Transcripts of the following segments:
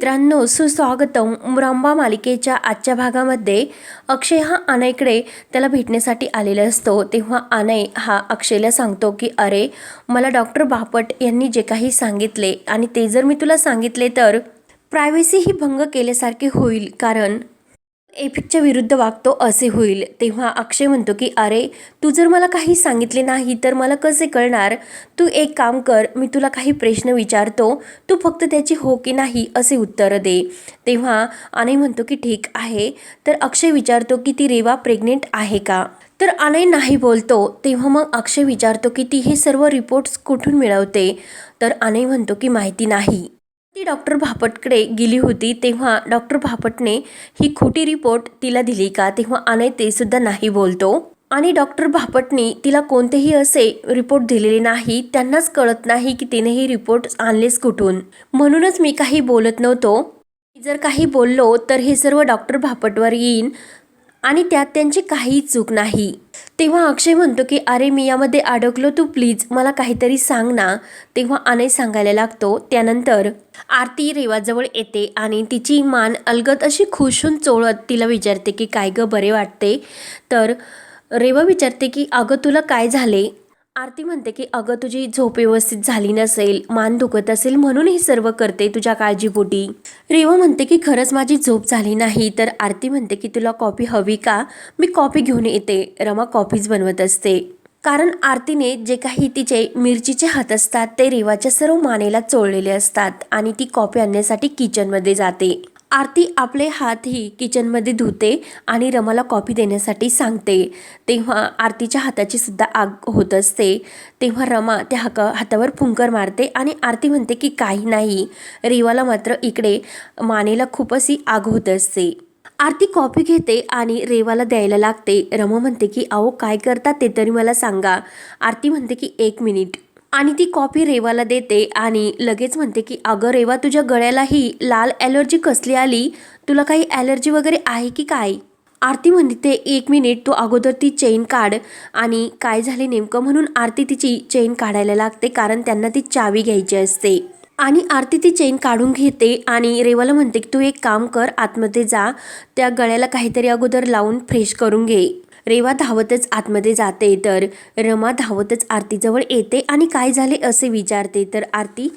मित्रांनो सुस्वागतम. रंबा मालिकेच्या आजच्या भागामध्ये अक्षय हा अनयकडे त्याला भेटण्यासाठी आलेला असतो. तेव्हा अनय हा अक्षयला सांगतो की अरे मला डॉक्टर बापट यांनी जे काही सांगितले आणि ते जर मी तुला सांगितले तर प्रायव्हसी ही भंग केल्यासारखे होईल. कारण एपिकच्या विरुद्ध वागतो असे होईल. तेव्हा अक्षय म्हणतो की अरे तू जर मला काही सांगितले नाही तर मला कसे कळणार? तू एक काम कर मी तुला काही प्रश्न विचारतो. तू फक्त त्याची हो की नाही असे उत्तर दे. तेव्हा अनय म्हणतो की ठीक आहे. तर अक्षय विचारतो की ती रेवा प्रेग्नेंट आहे का? तर अनय नाही बोलतो. तेव्हा मग अक्षय विचारतो की ती हे सर्व रिपोर्ट्स कुठून मिळवते? तर अनय म्हणतो की माहिती नाही. ती डॉक्टर भापटकडे गेली होती तेव्हा डॉक्टर भापटने ही खोटी रिपोर्ट तिला दिली का? तेव्हा अनय ते सुद्धा नाही बोलतो. आणि डॉक्टर भापटनी तिला कोणतेही असे रिपोर्ट दिलेले नाही त्यांनाच कळत नाही की तिने हे रिपोर्ट आणलेच कुठून. म्हणूनच मी काही बोलत नव्हतो. जर काही बोललो तर हे सर्व डॉक्टर भापटवर येईन आणि त्यात त्यांची काही चूक नाही. तेव्हा अक्षय म्हणतो की अरे मी यामध्ये अडकलो तू प्लीज मला काहीतरी सांग ना. तेव्हा अनय सांगायला लागतो. त्यानंतर आरती रेवाजवळ येते आणि तिची मान अलगद अशी खुशून चोळत तिला विचारते की काय गं बरे वाटते? तर रेवा विचारते की अगं तुला काय झाले? आरती म्हणते की अगं तुझी झोप व्यवस्थित झाली नसेल मान दुखत असेल म्हणून हे सर्व करते तुझ्या काळजीपोटी. रेवा म्हणते की खरंच माझी झोप झाली नाही. तर आरती म्हणते की तुला कॉफी हवी का? मी कॉफी घेऊन येते. रमा कॉफीच बनवत असते. कारण आरतीने जे काही तिचे मिरचीचे हात असतात ते रेवाच्या सर्व मानेला चोळलेले असतात आणि ती कॉफी आणण्यासाठी किचनमध्ये जाते. आरती आपले हातही किचनमध्ये धुते आणि रमाला कॉफी देण्यासाठी सांगते. तेव्हा आरतीच्या हाताची सुद्धा आग होत असते. तेव्हा रमा त्या हाका हातावर फुंकर मारते आणि आरती म्हणते की काही नाही. रेवाला मात्र इकडे मानेला खूपच ही आग होत असते. आरती कॉफी घेते आणि रेवाला द्यायला लागते. रमा म्हणते की अहो काय करता ते तरी मला सांगा. आरती म्हणते की एक मिनिट. आणि ती कॉफी रेवाला देते आणि लगेच म्हणते की अगं रेवा तुझ्या गळ्यालाही लाल ॲलर्जी कसली आली? तुला काही ॲलर्जी वगैरे आहे की काय? आरती म्हणते एक मिनिट तू अगोदर ती चेन काढ. आणि काय झाले नेमकं म्हणून आरती तिची चेन काढायला लागते कारण त्यांना ती चावी घ्यायची असते. आणि आरती ती चेन काढून घेते आणि रेवाला म्हणते की तू एक काम कर आतमध्ये जा त्या गळ्याला काहीतरी अगोदर लावून फ्रेश करून घे. रेवा धावतच आतमध्ये जाते तर रमा धावतच आरतीजवळ येते. आणि काय झाले असे विचारते तर आरती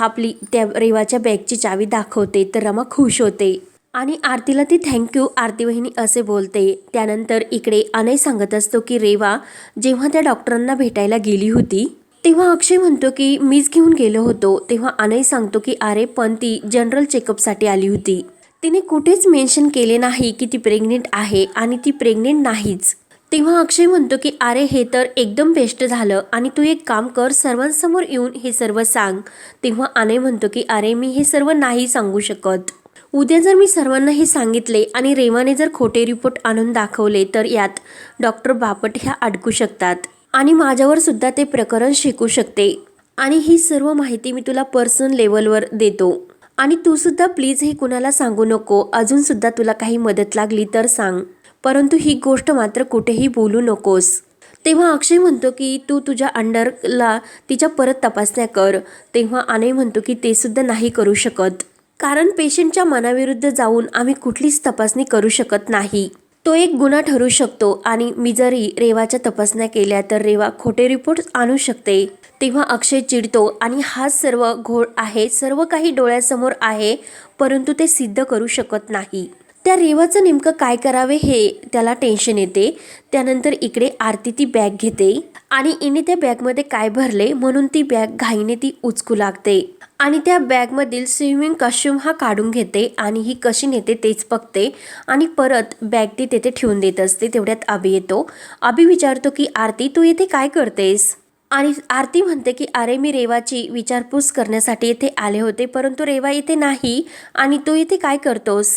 आपली त्या रेवाच्या बॅगची चावी दाखवते तर रमा खुश होते. आणि आरतीला ती थँक्यू आरती वहिनी असे बोलते. त्यानंतर इकडे अनय सांगत असतो की रेवा जेव्हा त्या डॉक्टरांना भेटायला गेली होती तेव्हा अक्षय म्हणतो की मीच घेऊन गेलो होतो. तेव्हा अनय सांगतो की अरे पण ती जनरल चेकअपसाठी आली होती. तिने कुठेच मेन्शन केले नाही की ती प्रेग्नेंट आहे आणि ती प्रेग्नेंट नाहीच. तेव्हा अक्षय म्हणतो की अरे हे तर एकदम बेस्ट झालं आणि तू एक काम कर सर्वांसमोर येऊन हे सर्व सांग. तेव्हा अनय म्हणतो की अरे मी हे सर्व नाही सांगू शकत. उद्या जर मी सर्वांना हे सांगितले आणि रेवाने जर खोटे रिपोर्ट आणून दाखवले तर यात डॉक्टर बापट ह्या अडकू शकतात आणि माझ्यावर सुद्धा ते प्रकरण शिकू शकते. आणि ही सर्व माहिती मी तुला पर्सनल लेवलवर देतो. आणि तू सुद्धा प्लीज हे कुणाला सांगू नको. अजून सुद्धा तुला काही मदत लागली तर सांग. परंतु ही गोष्ट मात्र कुठेही बोलू नकोस. तेव्हा अक्षय म्हणतो की तू तुझ्या अंडरला तिच्या परत तपासण्या कर. तेव्हा अनय म्हणतो की ते सुद्धा नाही करू शकत. कारण पेशंटच्या मनाविरुद्ध जाऊन आम्ही कुठलीच तपासणी करू शकत नाही. तो एक गुन्हा ठरू शकतो आणि मी जरी रेवाच्या तपासण्या केल्या तर रेवा खोटे रिपोर्ट आणू शकते. तेव्हा अक्षय चिडतो आणि हा सर्व घोळ आहे सर्व काही डोळ्यासमोर आहे परंतु ते सिद्ध करू शकत नाही. त्या रेवाचं नेमकं काय करावे हे त्याला टेन्शन येते. त्यानंतर इकडे आरती ती बॅग घेते आणि इने त्या बॅगमध्ये काय भरले म्हणून ती बॅग घाईने ती उचकू लागते. आणि त्या बॅगमधील स्विमिंग कॉस्ट्युम हा काढून घेते आणि ही कशी नेते तेच बघते आणि परत बॅग ती तेथे ठेवून देत असते. तेवढ्यात अभि येतो. अभि विचारतो की आरती तू इथे काय करतेस? आणि आरती म्हणते की अरे मी रेवाची विचारपूस करण्यासाठी इथे आले होते परंतु रेवा इथे नाही आणि तू इथे काय करतोस?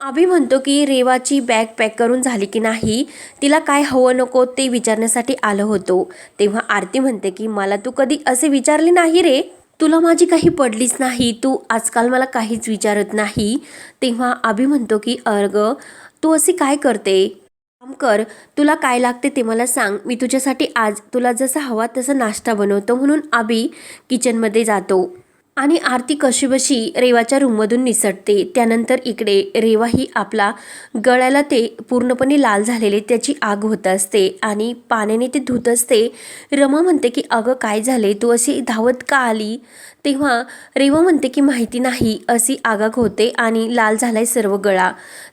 आभी म्हणतो की रेवाची बॅग पॅक करून झाली की नाही तिला काय हवं नको ते विचारण्यासाठी आलं होतो. तेव्हा आरती म्हणते की मला तू कधी असे विचारले नाही रे? तुला माझी काही पडलीच नाही तू आजकाल मला काहीच विचारत नाही. तेव्हा आभी म्हणतो की अर्ग तू असे काय करते? काम कर तुला काय लागते ते मला सांग. मी तुझ्यासाठी आज तुला जसा हवा तसा नाश्ता बनवतो. म्हणून आभी किचनमध्ये जातो. आणि आरती कशीबशी रेवाच्या रूममधून निसटते त्यानंतर इकडे रेवा ही आपला गळ्याला ते पूर्णपणे लाल झालेले त्याची आग होत असते आणि पाण्याने ते धुत असते. रमा म्हणते की अगं काय झाले तू अशी धावत का आली? तेव्हा रेवा म्हणते की माहिती नाही अशी आगाग होते आणि लाल झालाय सर्व गळा.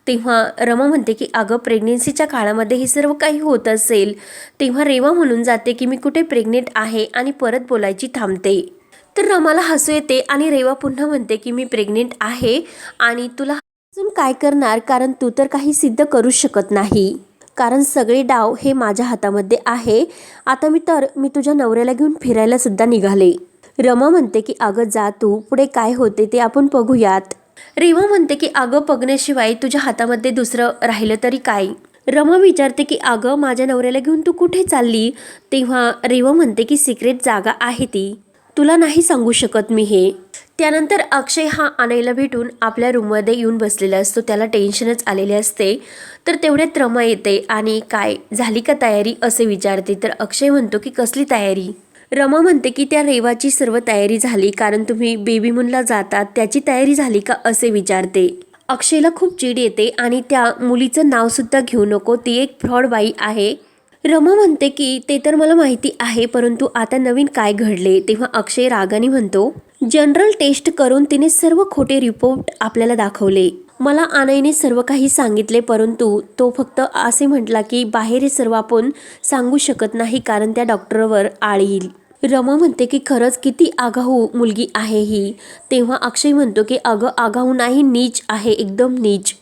तेव्हा रमा म्हणते की अगं प्रेग्नेन्सीच्या काळामध्ये हे सर्व काही होत असेल. तेव्हा रेवा म्हणून जाते की मी कुठे प्रेग्नेंट आहे आणि परत बोलायची थांबते. तर रमाला हसू येते आणि रेवा पुन्हा म्हणते की मी प्रेग्नेंट आहे आणि तुला अजून काय करणार? कारण तू तर काही सिद्ध करू शकत नाही. कारण सगळे डाव हे माझ्या हातामध्ये आहे. आता मी तर मी तुझ्या नवऱ्याला घेऊन फिरायला सुद्धा निघाले. रमा म्हणते की अगं जा तू. पुढे काय होते ते आपण बघूयात. रेवा म्हणते की अगं बघण्याशिवाय तुझ्या हातामध्ये दुसरं राहिलं तरी काय? रमा विचारते की अगं माझ्या नवऱ्याला घेऊन तू कुठे चालली? तेव्हा रेवा म्हणते की सिक्रेट जागा आहे ती. तुला नाही सांगू शकत मी हे. त्यानंतर अक्षय हा आणायला भेटून आपल्या रूममध्ये येऊन बसलेला असतो. त्याला टेन्शनच आलेले असते. तर तेवढ्यात रमा येते आणि काय झाली का तयारी? असे विचारते. तर अक्षय म्हणतो की कसली तयारी? रमा म्हणते की त्या रेवाची सर्व तयारी झाली. कारण तुम्ही बेबी मूनला जातात त्याची तयारी झाली का? असे विचारते. अक्षयला खूप चीड येते आणि त्या मुलीचं नावसुद्धा घेऊ नको. ती एक फ्रॉड बाई आहे. रमा म्हणते की ते तर मला माहिती आहे परंतु आता नवीन काय घडले? तेव्हा अक्षय रागाने म्हणतो जनरल टेस्ट करून तिने सर्व खोटे रिपोर्ट आपल्याला दाखवले. मला आनयने सर्व काही सांगितले परंतु तो फक्त असे म्हटला की बाहेर हे सर्व आपण सांगू शकत नाही कारण त्या डॉक्टरवर आळ येईल. रमा म्हणते की खरंच किती आगाऊ मुलगी आहे ही. तेव्हा अक्षय म्हणतो की अगं आगाऊ नाही नीच आहे एकदम नीच.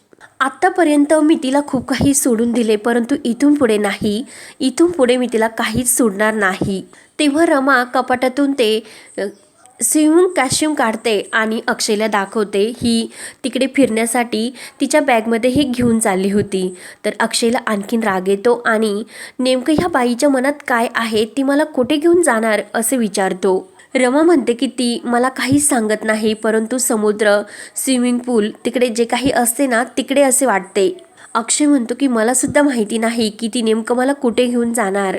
आत्तापर्यंत मी तिला खूप काही सोडून दिले परंतु इथून पुढे नाही. इथून पुढे मी तिला काहीच सोडणार नाही. तेव्हा रमा कपाटातून ते स्विमिंग कॅश्यूम काढते आणि अक्षयला दाखवते ही तिकडे फिरण्यासाठी तिच्या बॅगमध्ये हे घेऊन चालली होती. तर अक्षयला आणखीन राग येतो आणि नेमकं ह्या बाईच्या मनात काय आहे ती मला कुठे घेऊन जाणार असे विचारतो. रमा म्हणते की ती मला काहीच सांगत नाही परंतु समुद्र स्विमिंग पूल तिकडे जे काही असते ना तिकडे असे वाटते. अक्षय म्हणतो की मला सुद्धा माहिती नाही की ती नेमकं मला कुठे घेऊन जाणार.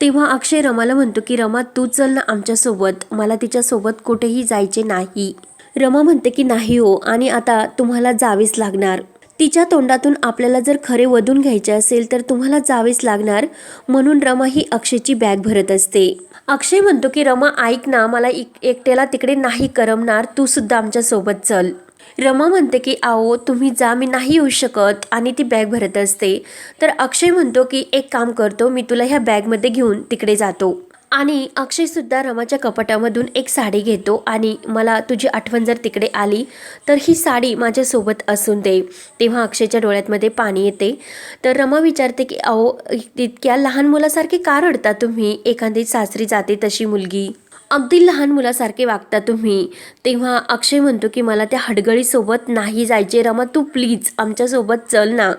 तेव्हा अक्षय रमाला म्हणतो की रमा तू चल ना आमच्यासोबत. मला तिच्यासोबत कुठेही जायचे नाही. रमा म्हणते की नाही हो आणि आता तुम्हाला जावेच लागणार. तिच्या तोंडातून आपल्याला जर खरे वधून घ्यायचे असेल तर तुम्हाला जावेच लागणार. म्हणून रमा ही अक्षयची बॅग भरत असते. अक्षय म्हणतो की रमा ऐक ना मला एक एकट्याला तिकडे नाही करमणार तू सुद्धा आमच्यासोबत चल. रमा म्हणते की आओ तुम्ही जा मी नाही येऊ शकत आणि ती बॅग भरत असते. तर अक्षय म्हणतो की एक काम करतो मी तुला ह्या बॅगमध्ये घेऊन तिकडे जातो. आणि अक्षयसुद्धा रमाच्या कपाटामधून एक साडी घेतो आणि मला तुझी आठवण जर तिकडे आली तर ही साडी माझ्यासोबत असून दे. तेव्हा अक्षयच्या डोळ्यातमध्ये पाणी येते. तर रमा विचारते की अहो इतक्या लहान मुलासारखे का रडता तुम्ही? एखादी सासरी जाते तशी मुलगी. अगदी लहान मुलासारखे वागता तुम्ही. तेव्हा अक्षय म्हणतो की मला त्या हडगळीसोबत नाही जायचे. रमा तू प्लीज आमच्यासोबत चल ना.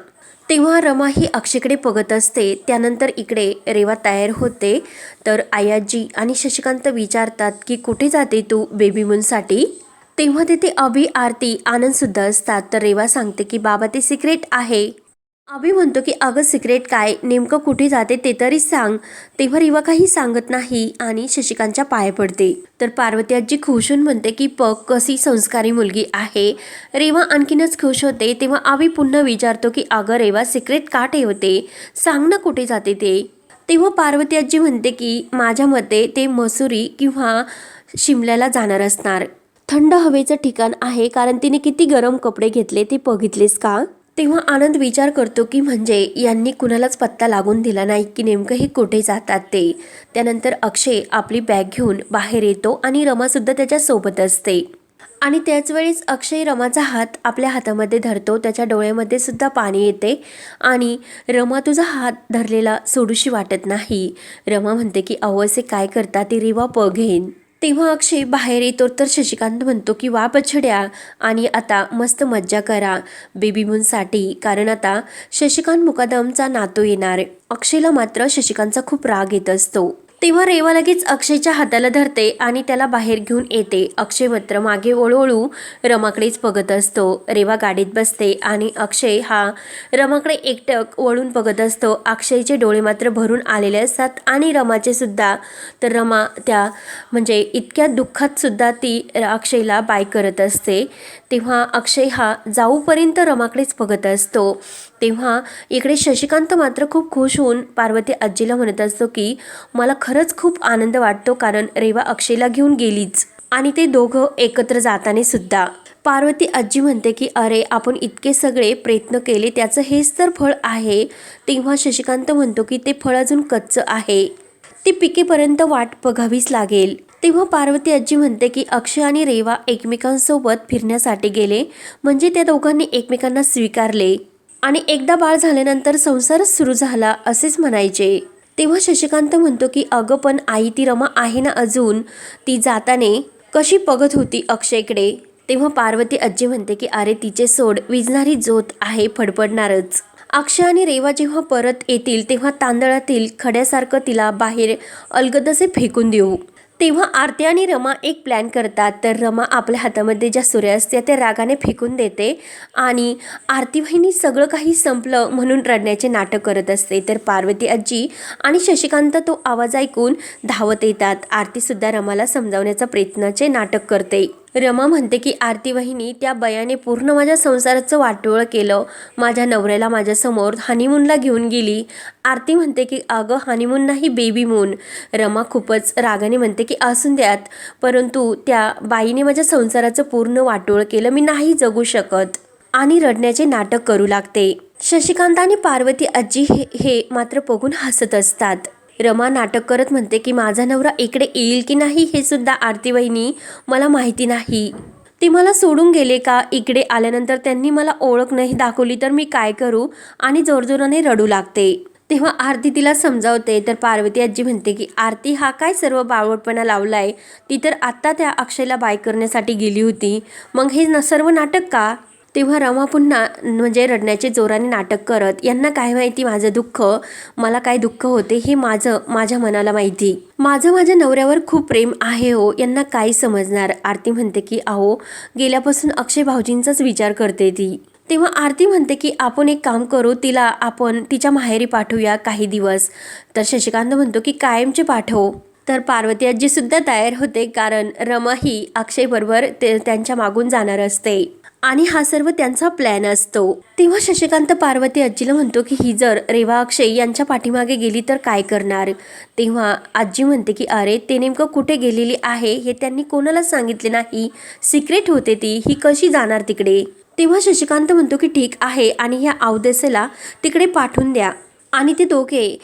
तेव्हा रमा ही अक्षयकडे बघत असते त्यानंतर इकडे रेवा तयार होते. तर आयाजी आणि शशिकांत विचारतात की कुठे जाते तू बेबी मूनसाठी तेव्हा तिथे अभि आरती आनंदसुद्धा असतात. तर रेवा सांगते की बाबा ते सिक्रेट आहे. आम्ही म्हणतो की अगं सिक्रेट काय? नेमकं कुठे जाते ते तरी सांग. तेव्हा रेवा काही सांगत नाही आणि शशिकांतच्या पाय पडते. तर पार्वती आजी खुश होऊन म्हणते की पग कशी संस्कारी मुलगी आहे. रेवा आणखीनच खुश होते. तेव्हा आम्ही पुन्हा विचारतो की अगं रेवा सिक्रेट का ठेवते? सांग ना कुठे जाते ते. तेव्हा पार्वती आजी म्हणते की माझ्या मते ते मसुरी किंवा शिमल्याला जाणार असणार. थंड हवेचं ठिकाण आहे. कारण तिने किती गरम कपडे घेतले ते बघितलेस का? तेव्हा आनंद विचार करतो की म्हणजे यांनी कुणालाच पत्ता लागून दिला नाही की नेमकं हे कुठे जातात ते. त्यानंतर अक्षय आपली बॅग घेऊन बाहेर येतो आणि रमासुद्धा त्याच्यासोबत असते. आणि त्याचवेळेस अक्षय रमाचा हात आपल्या हातामध्ये धरतो. त्याच्या डोळ्यामध्ये सुद्धा पाणी येते आणि रमा तुझा हात धरलेला सोडूशी वाटत नाही. रमा म्हणते की अहो असे काय करता? ती रिवा पघेन तेव्हा अक्षय बाहेर येतो तर शशिकांत म्हणतो की वा बछड्या आणि आता मस्त मज्जा करा बेबी मूनसाठी कारण आता शशिकांत मुकादमचा नातो येणार. अक्षयला मात्र शशिकांतचा खूप राग येत असतो. तेव्हा रेवा लगेच अक्षयच्या हाताला धरते आणि त्याला बाहेर घेऊन येते. अक्षय मात्र मागे वळूवळू रमाकडेच बघत असतो. रेवा गाडीत बसते आणि अक्षय हा रमाकडे एकटक वळून बघत असतो. अक्षयचे डोळे मात्र भरून आलेले असतात आणि रमाचे सुद्धा. तर रमा त्या म्हणजे इतक्या दुःखात सुद्धा ती अक्षयला बाय करत असते. तेव्हा अक्षय हा जाऊपर्यंत रमाकडेच बघत असतो. तेव्हा इकडे शशिकांत मात्र खूप खुश होऊन पार्वती आजीला म्हणत असतो की मला खरंच खूप आनंद वाटतो कारण रेवा अक्षयला घेऊन गेलीच. आणि ते दोघं एकत्र जाताना सुद्धा. पार्वती आजी म्हणते की अरे आपण इतके सगळे प्रयत्न केले त्याचं हेच तर फळ आहे. तेव्हा शशिकांत म्हणतो की ते फळ अजून कच्चं आहे. ते पिकेपर्यंत वाट बघावीच लागेल. तेव्हा पार्वती आजी म्हणते की अक्षय आणि रेवा एकमेकांसोबत फिरण्यासाठी गेले. म्हणजे त्या दोघांनी एकमेकांना स्वीकारले. आणि एकदा बाळ झाल्यानंतर संसारच सुरू झाला असेच म्हणायचे. तेव्हा शशिकांत म्हणतो की अगं पण आई ती रमा आहे ना अजून? ती जाताने कशी बघत होती अक्षयकडे? तेव्हा पार्वती आजी म्हणते की अरे तिचे सोड विजणारी जोत आहे फडफडणारच. अक्षय आणि रेवा जेव्हा परत येतील तेव्हा तांदळातील खड्यासारखं तिला बाहेर अलगदसे फेकून देऊ. तेव्हा आरती आणि रमा एक प्लॅन करतात. तर रमा आपल्या हातामध्ये ज्या सुऱ्या असते त्या रागाने फेकून देते आणि आरती वहिनी सगळं काही संपलं म्हणून रडण्याचे नाटक करत असते. तर पार्वती आजी आणि शशिकांत तो आवाज ऐकून धावत येतात. आरतीसुद्धा रमाला समजावण्याचा प्रयत्नाचे नाटक करते. रमा म्हणते की आरती वहिनी त्या बयाने पूर्ण माझ्या संसाराचं वाटोळं केलं. माझ्या नवऱ्याला माझ्यासमोर हनीमूनला घेऊन गेली. आरती म्हणते की अगं हनीमून नाही बेबी मून रमा खूपच रागाने म्हणते की असून द्यात. परंतु त्या बाईने माझ्या संसाराचं पूर्ण वाटोळं केलं. मी नाही जगू शकत. आणि रडण्याचे नाटक करू लागते. शशिकांत आणि पार्वती आजी हे हे मात्र बघून हसत असतात. रमा नाटक करत म्हणते की माझा नवरा इकडे येईल की नाही हे सुद्धा आरती वहिनी मला माहिती नाही. ते मला सोडून गेले का? इकडे आल्यानंतर त्यांनी मला ओळख नाही दाखवली तर मी काय करू? आणि जोरजोराने रडू लागते. तेव्हा आरती तिला समजावते. तर पार्वती आजी म्हणते की आरती हा काय सर्व बावळटपणा लावलाय? ती तर आत्ता त्या अक्षयला बाय करण्यासाठी गेली होती. मग हे न सर्व नाटक का? तेव्हा रमा पुन्हा म्हणजे रडण्याचे जोराने नाटक करत यांना काय माहिती माझं दुःख? मला काय दुःख होते हे माझं माझ्या मनाला माहिती. माझं माझ्या नवऱ्यावर खूप प्रेम आहे हो यांना काय समजणार. आरती म्हणते की अहो गेल्यापासून अक्षय भाऊजींचाच विचार करते ती. तेव्हा आरती म्हणते की आपण एक काम करू तिला आपण तिच्या माहेरी पाठवूया काही दिवस. तर शशिकांत म्हणतो की कायमचे पाठव. तर पार्वती आजी सुद्धा तयार होते कारण रमा ही अक्षयबरोबर ते त्यांच्या मागून जाणार असते. आणि हा सर्व त्यांचा प्लॅन असतो. तेव्हा शशिकांत पार्वती आजीला म्हणतो की ही जर रेवा अक्षय यांच्या पाठीमागे गेली तर काय करणार? तेव्हा आजी म्हणते की अरे ते नेमकं कुठे गेलेली आहे हे त्यांनी कोणाला सांगितले नाही. सिक्रेट होते ती. ही कशी जाणार तिकडे? तेव्हा शशिकांत म्हणतो की ठीक आहे. आणि ह्या अवदसेला तिकडे पाठवून द्या. आणि ते दोघे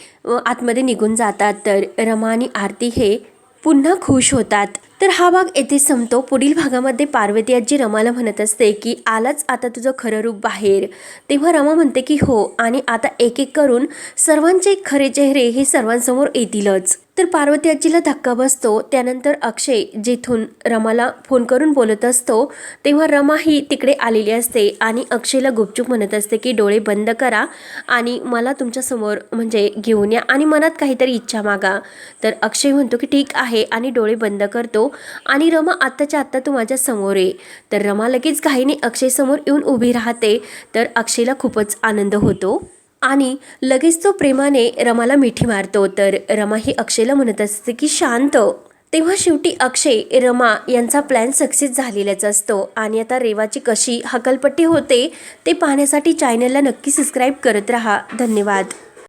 आतमध्ये निघून जातात. तर रमा आणि आरती हे पुन्हा खुश होतात. तर हा भाग येथे संपतो. पुढील भागामध्ये पार्वती आजी रमाला म्हणत असते की आलाच आता तुझं खरं रूप बाहेर. तेव्हा रमा म्हणते की हो. आणि आता एक एक करून सर्वांचे खरे चेहरे हे सर्वांसमोर येतीलच. तर पार्वती आजीला धक्का बसतो. त्यानंतर अक्षय जिथून रमाला फोन करून बोलत असतो तेव्हा रमा ही तिकडे आलेली असते आणि अक्षयला गुपचूप म्हणत असते की डोळे बंद करा आणि मला तुमच्यासमोर म्हणजे घेऊन या आणि मनात काहीतरी इच्छा मागा. तर अक्षय म्हणतो की ठीक आहे आणि डोळे बंद करतो आणि रमा आत्ताच्या आत्ता तू माझ्यासमोर ये. तर रमा लगेच घाईने अक्षयसमोर येऊन उभी राहते. तर अक्षयला खूपच आनंद होतो. आणि लगेच तो प्रेमाने रमाला मिठी मारतो. तर रमा ही अक्षयला म्हणत असते की शांत. तेव्हा शेवटी अक्षय रमा यांचा प्लॅन सक्सेस झालेलाच असतो. आणि आता रेवाची कशी हकलपट्टी होते ते पाहण्यासाठी चॅनलला नक्की सबस्क्राईब करत राहा. धन्यवाद.